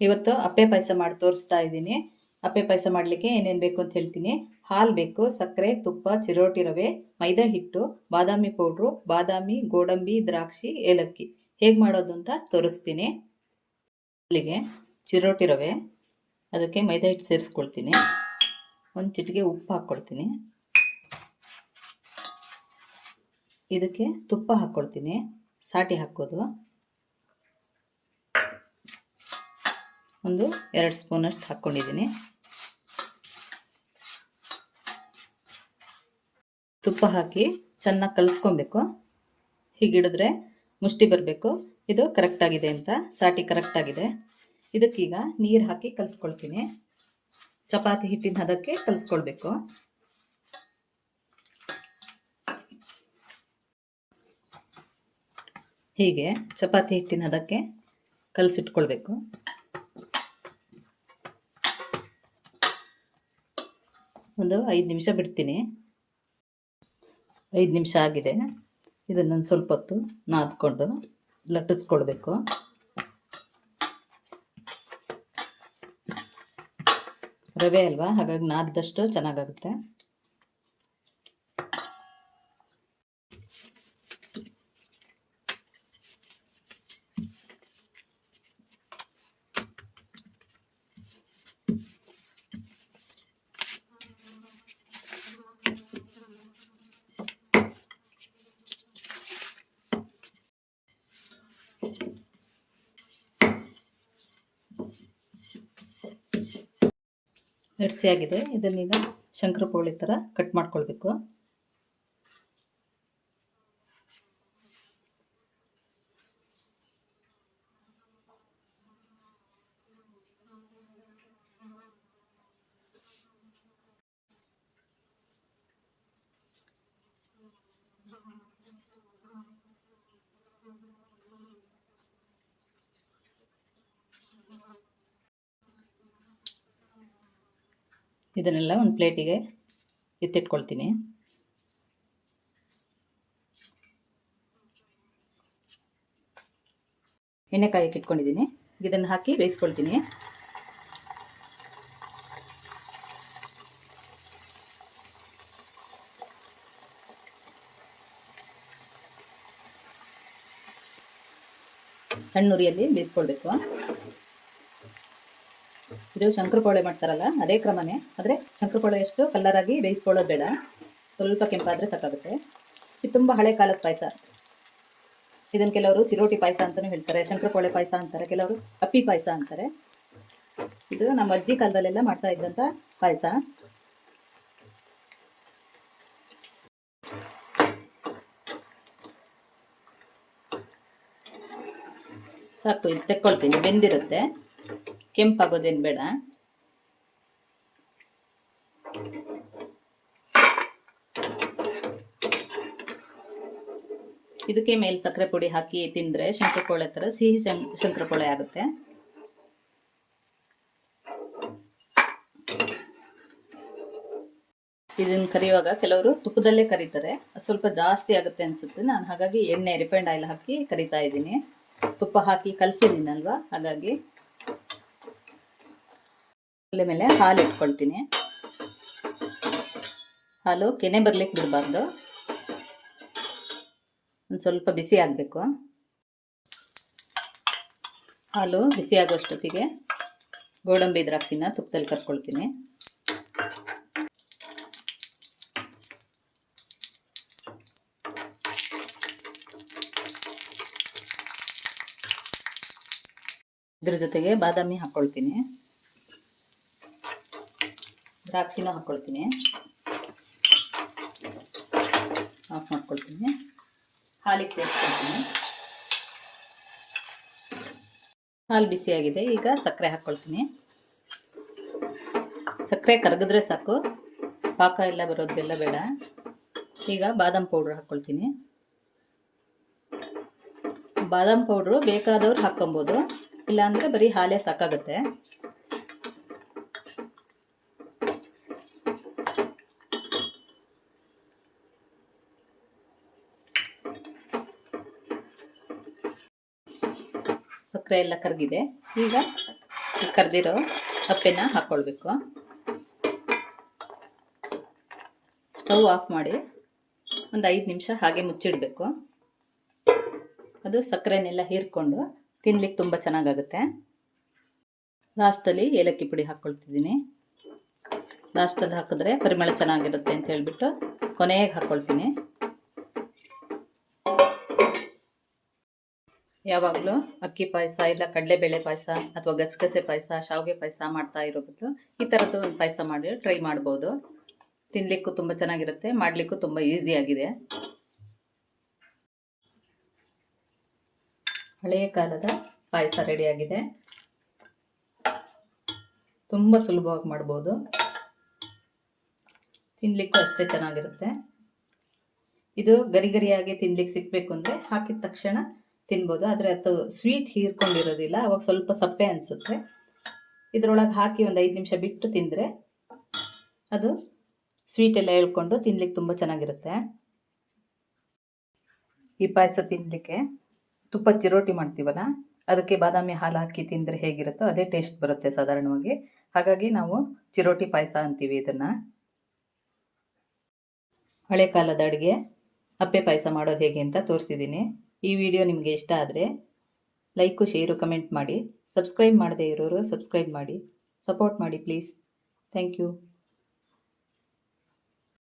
ಇವತ್ತು ಅಪ್ಪೆ ಪಾಯಸ ಮಾಡಿ ತೋರಿಸ್ತಾ ಇದ್ದೀನಿ. ಅಪ್ಪೆ ಪಾಯಸ ಮಾಡಲಿಕ್ಕೆ ಏನೇನು ಬೇಕು ಅಂತ ಹೇಳ್ತೀನಿ. ಹಾಲು ಬೇಕು, ಸಕ್ಕರೆ, ತುಪ್ಪ, ಚಿರೋಟಿ ರವೆ, ಮೈದಾ ಹಿಟ್ಟು, ಬಾದಾಮಿ ಪೌಡ್ರು, ಬಾದಾಮಿ, ಗೋಡಂಬಿ, ದ್ರಾಕ್ಷಿ, ಏಲಕ್ಕಿ. ಹೇಗೆ ಮಾಡೋದು ಅಂತ ತೋರಿಸ್ತೀನಿ. ಇಲ್ಲಿಗೆ ಚಿರೋಟಿ ರವೆ, ಅದಕ್ಕೆ ಮೈದಾ ಹಿಟ್ಟು ಸೇರಿಸ್ಕೊಳ್ತೀನಿ. ಒಂದು ಚಿಟಿಕೆ ಉಪ್ಪು ಹಾಕ್ಕೊಳ್ತೀನಿ. ಇದಕ್ಕೆ ತುಪ್ಪ ಹಾಕ್ಕೊಳ್ತೀನಿ. ಸಾಟಿ ಹಾಕೋದು ಒಂದು ಎರಡು ಸ್ಪೂನಷ್ಟು ಹಾಕ್ಕೊಂಡಿದ್ದೀನಿ. ತುಪ್ಪ ಹಾಕಿ ಚೆನ್ನಾಗಿ ಕಲಿಸ್ಕೊಬೇಕು. ಹೀಗಿಡಿದ್ರೆ ಮುಷ್ಟಿ ಬರಬೇಕು. ಇದು ಕರೆಕ್ಟಾಗಿದೆ ಅಂತ, ಸಾಟಿ ಕರೆಕ್ಟಾಗಿದೆ ಇದಕ್ಕೀಗ ನೀರು ಹಾಕಿ ಕಲಿಸ್ಕೊಳ್ತೀನಿ. ಚಪಾತಿ ಹಿಟ್ಟಿನ ಹದಕ್ಕೆ ಕಲಿಸ್ಕೊಳ್ಬೇಕು. ಹೀಗೆ ಚಪಾತಿ ಹಿಟ್ಟಿನ ಹದಕ್ಕೆ ಕಲಸಿಟ್ಕೊಳ್ಬೇಕು. ಒಂದು ಐದು ನಿಮಿಷ ಬಿಡ್ತೀನಿ. ಐದು ನಿಮಿಷ ಆಗಿದೆ. ಇದನ್ನು ಸ್ವಲ್ಪ ಹೊತ್ತು ನಾದ್ಕೊಂಡು ಲಟ್ಟಿಸ್ಕೊಳ್ಬೇಕು. ರವೆ ಅಲ್ವಾ? ಹಾಗಾಗಿ ನಾದ್ದಷ್ಟು ಚೆನ್ನಾಗಾಗುತ್ತೆ. ಆಗಿದೆ. ಇದನ್ನೀಗ ಶಂಕರಪೋಳಿ ಥರ ಕಟ್ ಮಾಡ್ಕೊಳ್ಬೇಕು. ಇದನ್ನೆಲ್ಲ ಒಂದು ಪ್ಲೇಟಿಗೆ ಎತ್ತಿಟ್ಕೊಳ್ತೀನಿ. ಎಣ್ಣೆಕಾಯಿ ಇಟ್ಕೊಂಡಿದ್ದೀನಿ. ಇದನ್ನು ಹಾಕಿ ಬೇಯಿಸ್ಕೊಳ್ತೀನಿ. ಸಣ್ಣ ಉರಿಯಲ್ಲಿ ಬೇಯಿಸ್ಕೊಳ್ಬೇಕು. ಇದು ಶಂಕರಪೋಳೆ ಮಾಡ್ತಾರಲ್ಲ, ಅದೇ ಕ್ರಮನೇ. ಆದರೆ ಶಂಕರಪೋಳೆ ಎಷ್ಟು ಕಲ್ಲರಾಗಿ ಬೇಯಿಸ್ಕೊಳ್ಳೋದು ಬೇಡ. ಸ್ವಲ್ಪ ಕೆಂಪಾದರೆ ಸಾಕಾಗುತ್ತೆ. ಇದು ತುಂಬ ಹಳೆ ಕಾಲದ ಪಾಯಸ. ಇದನ್ನು ಕೆಲವರು ಚಿರೋಟಿ ಪಾಯಸ ಅಂತಲೂ ಹೇಳ್ತಾರೆ ಶಂಕರಪೋಳೆ ಪಾಯಸ ಅಂತಾರೆ, ಕೆಲವರು ಅಪ್ಪಿ ಪಾಯಸ ಅಂತಾರೆ. ಇದು ನಮ್ಮ ಅಜ್ಜಿ ಕಾಲದಲ್ಲೆಲ್ಲ ಮಾಡ್ತಾ ಇದ್ದಂಥ ಪಾಯಸ. ಸಾಕು, ಇದು ತೆಕ್ಕೊಳ್ತೀನಿ, ಬೆಂದಿರುತ್ತೆ. ಕೆಂಪಾಗೋದೇನು ಬೇಡ ಇದಕ್ಕೆ ಮೇಲೆ ಸಕ್ಕರೆ ಪುಡಿ ಹಾಕಿ ತಿಂದರೆ ಶಂಕರಪೋಳೆ ಥರ ಸಿಹಿ ಶಂಕರಪೋಳೆ ಆಗುತ್ತೆ. ಇದನ್ನು ಕರಿಯುವಾಗ ಕೆಲವರು ತುಪ್ಪದಲ್ಲೇ ಕರೀತಾರೆ. ಸ್ವಲ್ಪ ಜಾಸ್ತಿ ಆಗುತ್ತೆ ಅನಿಸುತ್ತೆ. ನಾನು ಹಾಗಾಗಿ ಎಣ್ಣೆ ರಿಫೈಂಡ್ ಆಯಿಲ್ ಹಾಕಿ ಕರಿತಾ ಇದ್ದೀನಿ. ತುಪ್ಪ ಹಾಕಿ ಕಲಸಿದ್ದೀನಲ್ವಾ? ಹಾಗಾಗಿ ಒಲೆ ಮೇಲೆ ಹಾಲು ಇಟ್ಕೊಳ್ತೀನಿ. ಹಾಲು ಕೆನೆ ಬರ್ಲಿಕ್ಕೆ ಬಿಡಬಾರ್ದು. ಒಂದು ಸ್ವಲ್ಪ ಬಿಸಿ ಆಗಬೇಕು. ಹಾಲು ಬಿಸಿ ಆಗೋಷ್ಟೊತ್ತಿಗೆ ಗೋಡಂಬಿ ದ್ರಾಕ್ಷಿನ ತುಪ್ಪದಲ್ಲಿ ಕರ್ಕೊಳ್ತೀನಿ. ಇದ್ರ ಜೊತೆಗೆ ಬಾದಾಮಿ ಹಾಕ್ಕೊಳ್ತೀನಿ ದ್ರಾಕ್ಷಿನೂ ಹಾಕ್ಕೊಳ್ತೀನಿ. ಆಫ್ ಮಾಡ್ಕೊಳ್ತೀನಿ. ಹಾಲಿಗೆ ಸೇರಿಸ್ಕೊಳ್ತೀನಿ. ಹಾಲು ಬಿಸಿಯಾಗಿದೆ ಈಗ ಸಕ್ಕರೆ ಹಾಕ್ಕೊಳ್ತೀನಿ. ಸಕ್ಕರೆ ಕರಗಿದ್ರೆ ಸಾಕು. ಪಾಕ ಎಲ್ಲ ಬರೋದೆಲ್ಲ ಬೇಡ. ಈಗ ಬಾದಾಮ್ ಪೌಡ್ರ್ ಹಾಕ್ಕೊಳ್ತೀನಿ. ಬಾದಾಮ್ ಪೌಡ್ರು ಬೇಕಾದವ್ರು ಹಾಕ್ಕೊಬೋದು. ಇಲ್ಲಾಂದರೆ ಬರೀ ಹಾಲೇ ಸಾಕಾಗುತ್ತೆ. ಸಕ್ಕರೆ ಎಲ್ಲ ಕರಗಿದೆ ಈಗ ಕರೆದಿರೋ ಅಪ್ಪೆನ ಹಾಕ್ಕೊಳ್ಬೇಕು ಸ್ಟವ್ ಆಫ್ ಮಾಡಿ ಒಂದು ಐದು ನಿಮಿಷ ಹಾಗೆ ಮುಚ್ಚಿಡಬೇಕು. ಅದು ಸಕ್ಕರೆನೆಲ್ಲ ಹೀರ್ಕೊಂಡು ತಿನ್ಲಿಕ್ಕೆ ತುಂಬ ಚೆನ್ನಾಗಾಗುತ್ತೆ. ಲಾಸ್ಟಲ್ಲಿ ಏಲಕ್ಕಿ ಪುಡಿ ಹಾಕ್ಕೊಳ್ತಿದ್ದೀನಿ ಲಾಸ್ಟಲ್ಲಿ ಹಾಕಿದ್ರೆ ಪರಿಮಳ ಚೆನ್ನಾಗಿರುತ್ತೆ ಅಂತ ಹೇಳ್ಬಿಟ್ಟು ಕೊನೆಗೆ ಹಾಕ್ಕೊಳ್ತೀನಿ ಯಾವಾಗಲೂ ಅಕ್ಕಿ ಪಾಯಸ ಇಲ್ಲ ಕಡಲೆಬೇಳೆ ಪಾಯಸ ಅಥವಾ ಗಸಗಸೆ ಪಾಯಸ, ಶಾವಿಗೆ ಪಾಯಸ ಮಾಡ್ತಾ ಇರೋ ಈ ಥರದ್ದು ಒಂದು ಪಾಯಸ ಮಾಡಿ ಟ್ರೈ ಮಾಡ್ಬೋದು. ತಿನ್ನಲಿಕ್ಕೂ ತುಂಬ ಚೆನ್ನಾಗಿರುತ್ತೆ, ಮಾಡಲಿಕ್ಕೂ ತುಂಬ ಈಸಿಯಾಗಿದೆ ಹಳೆಯ ಕಾಲದ ಪಾಯಸ ರೆಡಿಯಾಗಿದೆ ತುಂಬ ಸುಲಭವಾಗಿ ಮಾಡ್ಬೋದು. ತಿನ್ನಲಿಕ್ಕೂ ಅಷ್ಟೇ ಚೆನ್ನಾಗಿರುತ್ತೆ. ಇದು ಗರಿ ಗರಿಯಾಗಿ ತಿನ್ಲಿಕ್ಕೆ ಸಿಗ್ಬೇಕು ಅಂದರೆ ಹಾಕಿದ ತಕ್ಷಣ ತಿನ್ಬೋದು. ಆದರೆ ಅದು ಸ್ವೀಟ್ ಹೀರ್ಕೊಂಡಿರೋದಿಲ್ಲ. ಅವಾಗ ಸ್ವಲ್ಪ ಸಪ್ಪೆ ಅನಿಸುತ್ತೆ. ಇದರೊಳಗೆ ಹಾಕಿ ಒಂದು ಐದು ನಿಮಿಷ ಬಿಟ್ಟು ತಿಂದರೆ ಅದು ಸ್ವೀಟ್ ಎಲ್ಲ ಹೇಳ್ಕೊಂಡು ತಿನ್ಲಿಕ್ಕೆ ತುಂಬ ಚೆನ್ನಾಗಿರುತ್ತೆ. ಈ ಪಾಯಸ ತಿನ್ನಲಿಕ್ಕೆ ತುಪ್ಪ ಚಿರೋಟಿ ಮಾಡ್ತೀವಲ್ಲ, ಅದಕ್ಕೆ ಬಾದಾಮಿ ಹಾಲು ಹಾಕಿ ತಿಂದರೆ ಹೇಗಿರುತ್ತೋ ಅದೇ ಟೇಸ್ಟ್ ಬರುತ್ತೆ ಸಾಧಾರಣವಾಗಿ. ಹಾಗಾಗಿ ನಾವು ಚಿರೋಟಿ ಪಾಯಸ ಅಂತೀವಿ ಇದನ್ನು. ಹಳೆ ಕಾಲದ ಅಡುಗೆ ಅಪ್ಪೆ ಪಾಯಸ ಮಾಡೋದು ಹೇಗೆ ಅಂತ ತೋರಿಸಿದ್ದೀನಿ ಈ ವಿಡಿಯೋ ನಿಮಗೆ ಇಷ್ಟ ಆದರೆ ಲೈಕು, ಶೇರು, ಕಮೆಂಟ್ ಮಾಡಿ. ಸಬ್ಸ್ಕ್ರೈಬ್ ಮಾಡದೇ ಇರೋರು ಸಬ್ಸ್ಕ್ರೈಬ್ ಮಾಡಿ. ಸಪೋರ್ಟ್ ಮಾಡಿ ಪ್ಲೀಸ್. Thank you.